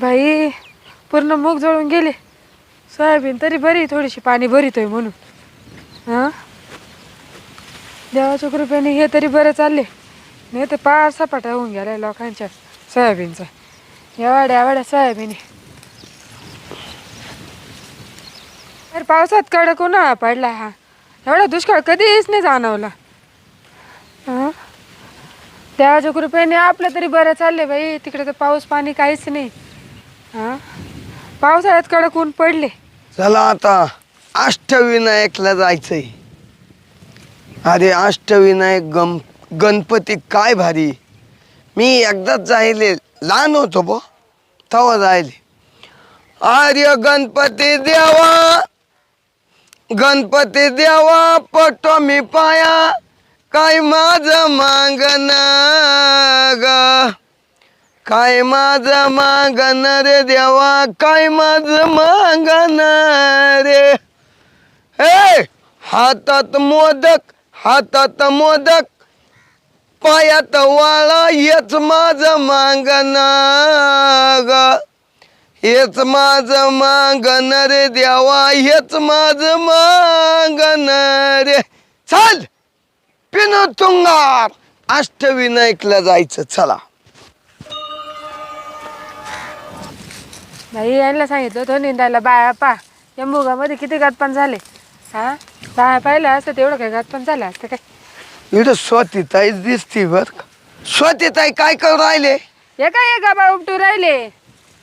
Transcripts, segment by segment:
बाई पूर्ण मूग जळून गेले. सोयाबीन तरी बरी थोडीशी पाणी भरितोय म्हणून. हां? देवाच्या कृपेने हे तरी बरं चालले. नाही तर पार सपाटा होऊन गेलाय लोकांच्या सोयाबीनचा. एवढ्या एवढ्या सोयाबीन. आहे. अरे पावसात कडक उन्हाळा पडला हा. एवढा दुष्काळ कधीच नाही जाणवला. हां? देवाच्या कृपेने आपलं तरी बरं चाललंय बाई. तिकडे तर पाऊस पाणी काहीच नाही. हां? पावसाळ्यात कडक ऊन पडले. चला आता अष्टविनायकला जायचंय. अरे अष्टविनायक गम गणपती काय भारी. मी एकदाच जायले लहान होतो बो तेव्हा जायले. आर्य गणपती देवा! गणपती देवा पटो मी पाया काय माझं मागण ग? काय माझं मागण रे देवा काय माझं मागण रे? हे हातात मोदक हातात मोदक पायात वाळा हेच माझं मागण ग. हेच माझं मागण रे देवा हेच माझं मागण रे. चल पिनो तुंगार. अष्टविनायकला जायचं चला. बाई यांना सांगितलं होतं निंदायला बाया पा. या मुगामध्ये किती गातपान झाले? हा? बाया पाहिलं असतं तेवढं काय गातपान झालं असतं काय? इकडं स्वतीताईच दिसती बर स्वतीताई काय करू राहिले? हे काय हे गाबा उपटू राहिले?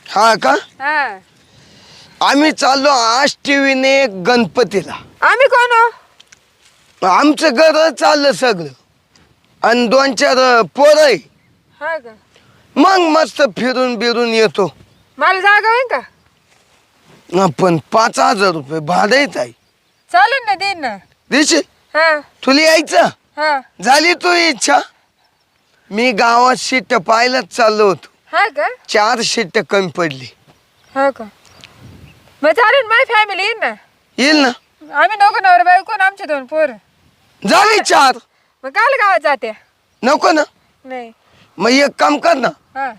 हा का? हा. आम्ही चाललो अष्टविनायक गणपतीला. आम्ही कोण हो? आमचं घर चाललं सगळं. आणि दोन चार पोर आहे. हा का? मग मस्त फिरून बिरून येतो. मला जागा होईन का? आपण पाच हजार रुपये भाडं येत आहे चालेल ना देईन ना. दिशी हा. तुला यायचं? हा. झाली तू इच्छा? मी गावात सीट पाहायलाच चाललो होतो. हा का? चार सीट कमी पडली. हा का? मग चालेल माझी फॅमिली येईन ना? येईल ना? आम्ही नको नवर बायको आणि आमचे दोन पोर? झाली चार. मग काल गावात जाते. नको ना? नाही. मग एक काम कर ना. हा.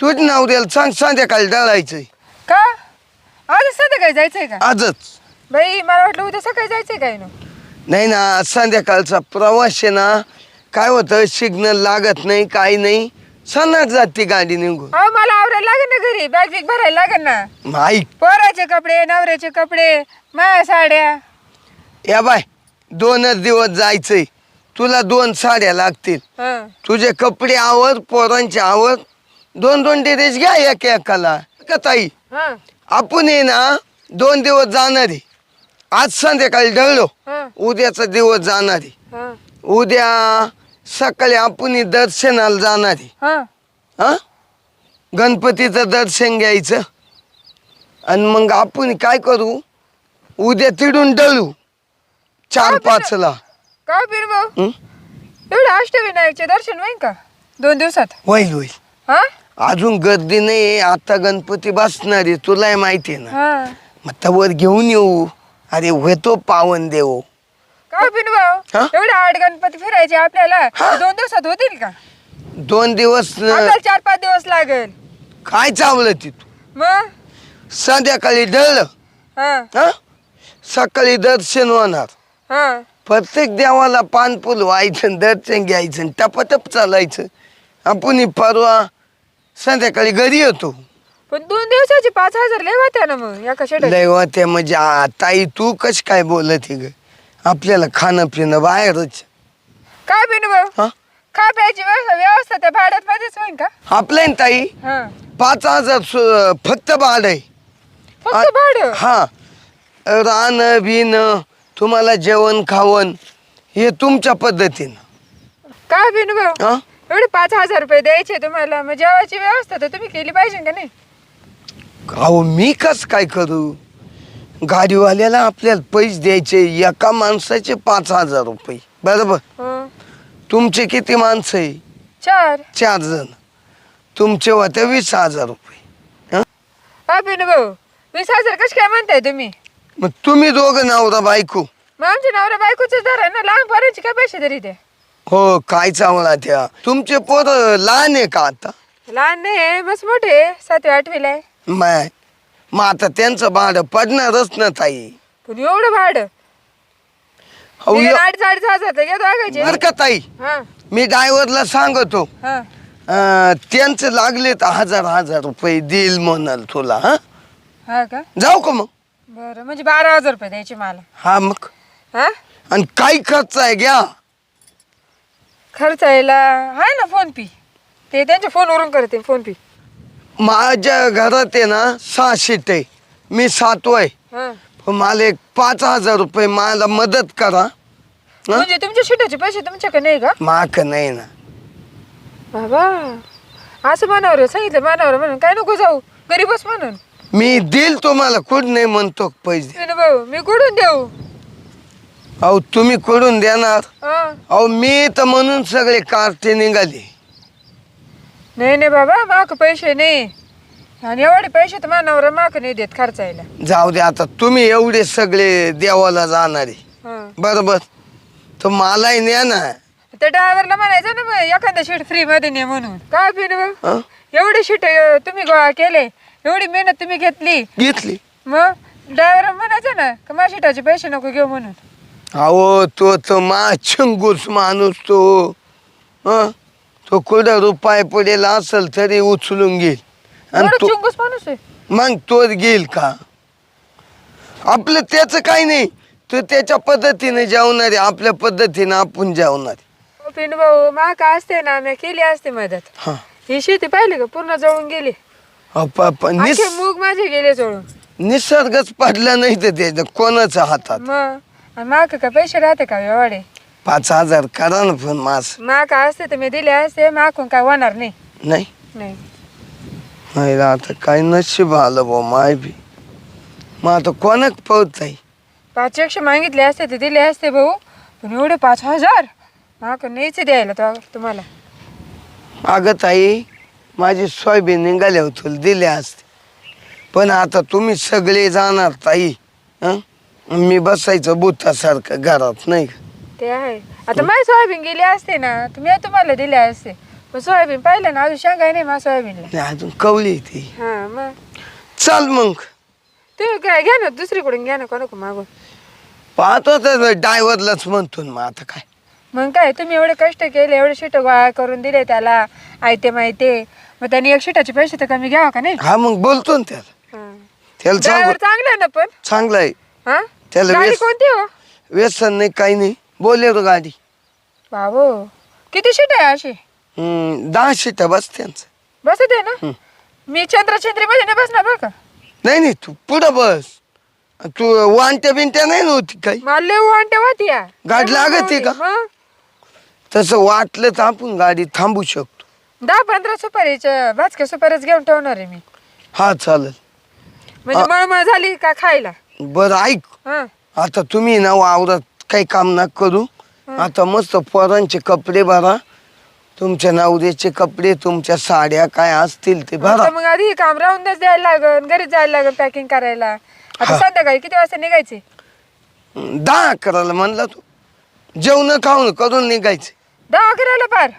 तुझ नाव द्यायला सांग संध्याकाळी डळायचंय. का? आज संध्याकाळी जायचंय का? आजच. बाई मला वाटलं उद्या सकाळी जायचंय काय ना? नाही ना संध्याकाळचा प्रवास आहे ना. काय होतं सिग्नल लागत नाही काही नाही. सणात जाते गाडी निघून. अहो मला आवरायला लागेल ना घरी. बॅग बिग भरायला लागेल ना. माईक पोराचे कपडे नवऱ्याचे कपडे माझ्या साड्या. या बाय दोनच दिवस जायचंय. तुला दोन साड्या लागतील. हा. तुझे कपडे आवर पोरांचे आवर दोन दोन ड्रेस घ्या एक एकाला. का ताई? हा. आपण आहे ना दोन दिवस जाणार आहे. आज संध्याकाळी ढळलो. हा. उद्याचा दिवस जाणार आहे. हा. उद्या सकाळी आपण दर्शनाला जाणार आहे. हा. हा? गणपतीचं दर्शन घ्यायचं. आणि मग आपण काय करू? उद्या तिडून डळू. चार हा, पाचला. का बीर भाऊ? हं? एवढं अष्टविनायकचे दर्शन होईन का? दोन दिवसात. होईल होईल. हा? अजून गर्दी नाही आता गणपती बसणार आहे. तुलाही माहिती आहे ना. हा. मग तवर घेऊन येऊ. अरे होतो पावन देव. का बीर भाऊ? हा? एवढे फिरायचे आपल्याला? दोन दिवसात होतील का? दोन दिवस आपल्याला चार पाच दिवस लागेल. काय चावलं तिथू मग? संध्याकाळी डळलं हा. हा? सकाळी दर्शन होणार. हा. प्रत्येक देवाला पानफुल व्हायचं दर्शन घ्यायचं आणि टपाटप चालायचं. आपण परवा संध्याकाळी घरी येतो. पण दोन दिवसाचे पाच हजार लय होत्या ना मग या कशा लय होत्या म्हणजे आ, ताई तू कश काय बोलत ग? आपल्याला खाणं पिणं बाहेरच. काय बिनू भाऊ? हा? खा प्यायची व्यवस्था व्यवस्था त्या भाड्यात मध्येच होईन का? आपल्या ना ताई हा. पाच हजार सु- फक्त भाड आहे. फक्त भाडं? हा. रान बिन तुम्हाला जेवण खावण हे तुमच्या पद्धतीनं. काय बिनू भाऊ? हा? एवढे पाच हजार रुपये द्यायचे तुम्हाला. मग जेवायची व्यवस्था तर तुम्ही केली पाहिजे का नाही? अहो मी कस काय करू? गाडीवाल्याला आपल्याला पैसे द्यायचे एका माणसाचे पाच हजार रुपये. बरोबर? हं. तुमचे किती माणसं आहे? चार. चार जण. तुमचे होते वीस हजार रुपये. भाऊ वीस हजार कश काय म्हणताय तुम्ही? मग तुम्ही दोघं नवरा बायको. मग आमच्या नवरा बायकोच दर आहे ना लहान पोरांची काय पैसे तरी ते हो काय चांगला त्या. तुमचे पोर लहान आहे का आता? लहान नाही मस्त मोठे सातवी आठवीला आहे. माय मग आता त्यांचं भाडं पडणारच ना ताई. पण एवढं भाडं? अहो, अडीच अडीच हजार तर घेतो आगायचे बरं का ताई? हा. मी ड्रायव्हरला सांगतो. हा. अं, त्यांचं लागले तर हजार हजार रुपये देईल म्हणाल तुला हा? हा का? जाऊ का मग? बरं म्हणजे बारा हजार रुपये द्यायचे मला. हा मग? हा? आणि काही खर्च आहे घ्या. खर्च यायला आहे ना फोन पे? ते त्यांच्या फोनवरून करते फोन पे. माझ्या घरात आहे ना सहा सीट आहे मी सातव आहे. हा. पण मला एक पाच हजार रुपये मला मदत करा. हं? म्हणजे तुमच्या शिटाचे पैसे तुमच्याकडे नाही का? माक नाही ना. बाबा असं मानावर सांगितलं मानावर म्हणून काय नको जाऊ गरीबच म्हणून. मी देईल तुम्हाला कुठं नाही म्हणतो पैसे. विनू भाऊ मी कुठून देऊ? अहो तुम्ही कुठून देणार? हा. अहो मी तर म्हणून सगळे कार्टे निघाले. नाही नाही बाबा माक पैसे नाही. आणि एवढे पैसे तर मानावर माक नाही देत खर्चायला. जाऊ दे आता तुम्ही एवढे सगळे देवाला जाणारे. हा. बरोबर? तर मलाही न्या ना. त्या ड्रायव्हरला म्हणायचं ना मग एखादा शीट फ्री मध्ये ने म्हणून. काय हं? एवढे शीट तुम्ही गोळा केले एवढी मेहनत तुम्ही घेतली. घेतली. मग ड्रायव्हर म्हणायचं ना का माझ्या शिटाचे पैसे नको घेऊ म्हणून. अहो तो तो मा चंगूस माणूस तो. हं? तो कुठं रुपाय पडेल असेल तरी उचलून घेईल. आणि एवढा तो चुंगूस माणूस आहे. मग तोच घेईल का? आपलं त्याचं काही नाही. तो त्याच्या पद्धतीने जेवणार आपल्या पद्धतीने आपण जेवणार. पिन भाऊ मा का असते ना मी केली असते मदत. हा. ही शेती पाहिली का? पूर्ण जळून गेली. निस अख्खे मूग माझे गेले जळून. निसर्गच पडला नाही तर त्याच्या कोणाच्या हातात? मग माक का पैसे राहते का एवढे? पाच हजार करा ना पण मास. मा का असते तर मी दिले असते माकून काय होणार नाही. नाही. नाही. नाही रे, आता काय नशीब आलं बा माय बी. मग आता कोणाक पळत आहे पाच एकशे मागितले असते तर दिले असते भाऊ पण एवढे पाच हजार? माक नाहीच द्यायला तो तुम्हाला. अगं ताई माझी सोयाबीन निघाल्या होतील दिले असते. पण आता तुम्ही सगळे जाणार ताई हं? मी बसायचं बुतासारखं घरात नाही का? ते आहे. आता माझी सोयाबीन गेली असते ना मी तुम्हाला दिले असते. पण सोयाबीन पाहिलं ना अजून सांगाय नाही माझ्या सोयाबीनला. नाही अजून कवली ती. हा मग? चल मग. तुम्ही काय घ्या ना दुसरीकडून घ्या ना कोणाक मागून पाहतो तर ड्रायव्हरलाच म्हणतो ना मग आता काय. मग काय तुम्ही एवढे कष्ट केले एवढे शिट गोळा करून दिले त्याला आयते माहिती मग त्यांनी एक शिटाचे पैसे तर कमी घ्यावा का नाही? हा मग बोलतो ना त्याला. हा. त्याला सांगू ड्रायव्हर चांगला आहे ना पण? चांगलं आहे. हा? त्याला गाडी व्यस- कोणती हो? व्यसन नाही काही नाही. बोलेरो गाडी. बाबू किती शिट आहे अशी? हम्म, दहा सीटा बस त्यांचं. बसत आहे ना? मी चंद्रचंद्री मध्ये नाही बसणार बरं का? नाही नाही तू पुढं बस. तू वांट्या बिंट्या नाही नव्हती काही? मला लय वाटते होती या गाडी लागते का? मग तसं वाटलं तर आपण गाडी थांबू शकतो. दहा पंधरा सुपारीच्या भाजक्या सुपारीच घेऊन ठेवणार आहे मी. हा चालेल. म्हणजे मळमळ झाली का खायला? बरं ऐक. हा. आता तुम्ही ना वावरात काही काम ना करू. आता मस्त पोरांचे कपडे भरा. तुमच्या नवऱ्याचे कपडे तुमच्या साड्या काय असतील ते भरा आता मग आधी काम राहूनच द्यायला लागन घरीच जायला लागन पॅकिंग करायला. आता. संध्याकाळी किती वाजता निघायचे? दहा अकराला म्हणला तू. जेवण खाऊन करून निघायचे. दहा अकराला पार.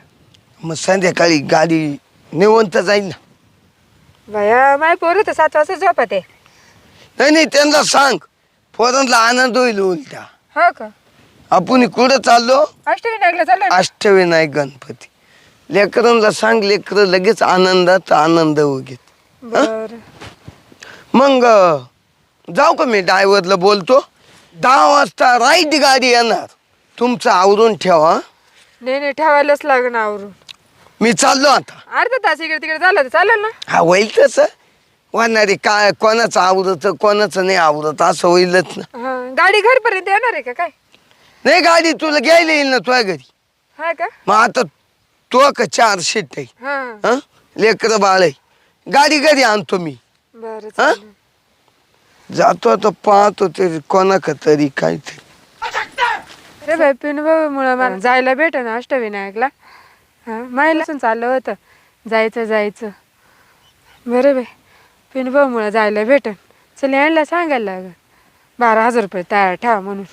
मग संध्याकाळी गाडी निवंत जाईल ना. भया माय पोरं तर सात वाजता झोपत आहे. नाही नाही त्यांना सांग. पोरांना आनंद होईल उलटा. हो का? आपण कुठं चाललो? अष्टविनायकला चाललं ना? अष्टविनायक गणपती. लेकरांना सांग लेकर लगेच आनंदात आनंद होगेत बर. मग जाऊ का मी ड्रायव्हरला बोलतो? दहा वाजता राईट गाडी येणार. तुमचं आवरून ठेवा नाही नाही ठेवायलाच लागण आवरून. मी चाललो आता. अर्धा तास इकडे तिकडे झालं तर चालेल ना? हा होईल तसं. वाढणारे काय कोणाचं आवडत कोणाचं नाही आवडत असं होईलच ना. हा गाडी घरपर्यंत येणार आहे का काय? नाही गाडी तुला घ्यायला येईल ना तुझ्या घरी. हा का? मग आता तो का चार सीट आहे. हा. हं? लेकरं बाळ आहे. गाडी घरी आणतो मी? बरं हा? चालेल. जातो आता पाहतो ते कोणाक तरी काहीतरी. अरे बाई पिनभाऊ मुळे मला जायला भेट ना अष्टविनायकला. हा मायला चाललं होतं. जायचं जायचं. बरं बाई पिनभाऊ मुळे जायला भेटन. चल यांना सांगायला लागल. बारा हजार रुपये तयार ठेवा म्हणून.